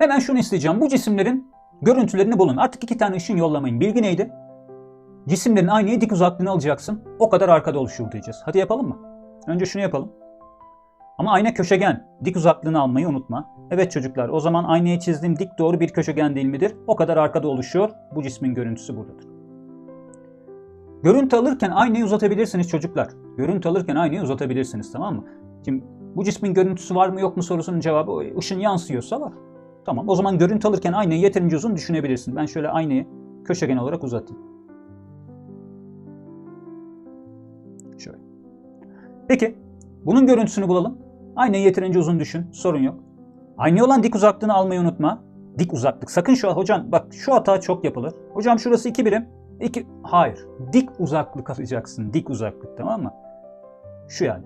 Hemen şunu isteyeceğim. Bu cisimlerin görüntülerini bulun. Artık iki tane ışın yollamayın. Bilgi neydi? Cisimlerin aynaya dik uzaklığını alacaksın. O kadar arkada oluşur diyeceğiz. Hadi yapalım mı? Önce şunu yapalım. Ama ayna köşegen. Dik uzaklığını almayı unutma. Evet çocuklar o zaman aynaya çizdiğim dik doğru bir köşegen değil midir? O kadar arkada oluşuyor. Bu cismin görüntüsü buradadır. Görüntü alırken aynayı uzatabilirsiniz çocuklar. Görüntü alırken aynayı uzatabilirsiniz tamam mı? Şimdi bu cismin görüntüsü var mı yok mu sorusunun cevabı ışın yansıyorsa var. Tamam o zaman görüntü alırken aynayı yeterince uzun düşünebilirsin. Ben şöyle aynayı köşegen olarak uzatayım. Şöyle. Peki bunun görüntüsünü bulalım. Aynayı yeterince uzun düşün. Sorun yok. Aynaya olan dik uzaklığını almayı unutma. Dik uzaklık. Sakın şu hocam bak şu hata çok yapılır. Hocam şurası 2 birim. 2 hayır. Dik uzaklık alacaksın. Dik uzaklık tamam mı? Şu yani.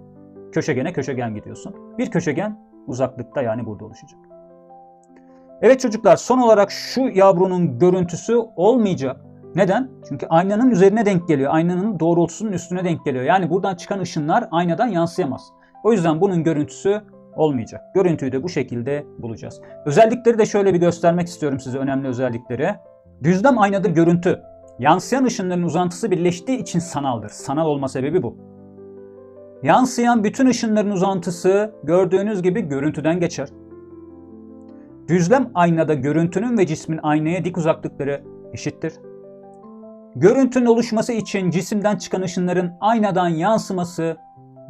Köşegene köşegen gidiyorsun. Bir köşegen uzaklıkta yani burada oluşacak. Evet çocuklar son olarak şu yavrunun görüntüsü olmayacak. Neden? Çünkü aynanın üzerine denk geliyor. Aynanın doğrultusunun üstüne denk geliyor. Yani buradan çıkan ışınlar aynadan yansıyamaz. O yüzden bunun görüntüsü olmayacak. Görüntüyü de bu şekilde bulacağız. Özellikleri de şöyle bir göstermek istiyorum size önemli özellikleri. Düzlem aynadır görüntü. Yansıyan ışınların uzantısı birleştiği için sanaldır. Sanal olma sebebi bu. Yansıyan bütün ışınların uzantısı gördüğünüz gibi görüntüden geçer. Düzlem aynada görüntünün ve cismin aynaya dik uzaklıkları eşittir. Görüntünün oluşması için cisimden çıkan ışınların aynadan yansıması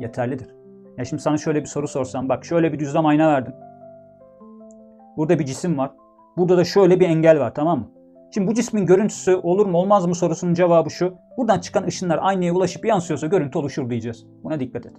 yeterlidir. Ya şimdi sana şöyle bir soru sorsam, bak şöyle bir düzlem ayna verdim. Burada bir cisim var. Burada da şöyle bir engel var tamam mı? Şimdi bu cismin görüntüsü olur mu olmaz mı sorusunun cevabı şu. Buradan çıkan ışınlar aynaya ulaşıp yansıyorsa görüntü oluşur diyeceğiz. Buna dikkat et.